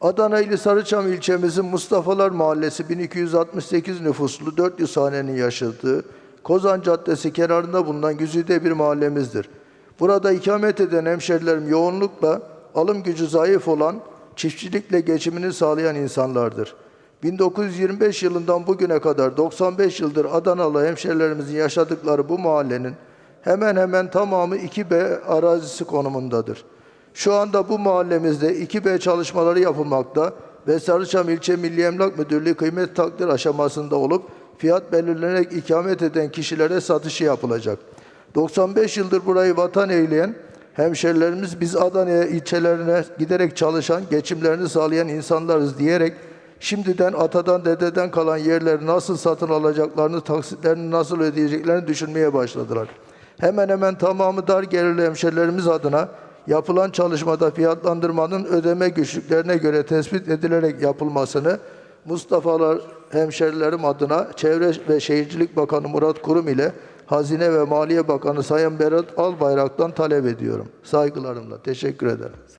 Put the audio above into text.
Adana ili Sarıçam ilçemizin Mustafalar Mahallesi 1268 nüfuslu 400 hanenin yaşadığı Kozan Caddesi kenarında bulunan güzide bir mahallemizdir. Burada ikamet eden hemşerilerim yoğunlukla alım gücü zayıf olan çiftçilikle geçimini sağlayan insanlardır. 1925 yılından bugüne kadar 95 yıldır Adanalı hemşerilerimizin yaşadıkları bu mahallenin hemen hemen tamamı 2B arazisi konumundadır. Şu anda bu mahallemizde 2B çalışmaları yapılmakta ve Sarıçam İlçe Milli Emlak Müdürlüğü kıymet takdir aşamasında olup fiyat belirlenerek ikamet eden kişilere satışı yapılacak. 95 yıldır burayı vatan eyleyen hemşerilerimiz biz Adana'ya ilçelerine giderek çalışan, geçimlerini sağlayan insanlarız diyerek şimdiden atadan dededen kalan yerleri nasıl satın alacaklarını, taksitlerini nasıl ödeyeceklerini düşünmeye başladılar. Hemen hemen tamamı dar gelirli hemşerilerimiz adına yapılan çalışmada fiyatlandırmanın ödeme güçlüklerine göre tespit edilerek yapılmasını Mustafa'lar hemşerilerim adına Çevre ve Şehircilik Bakanı Murat Kurum ile Hazine ve Maliye Bakanı Sayın Berat Albayrak'tan talep ediyorum. Saygılarımla. Teşekkür ederim.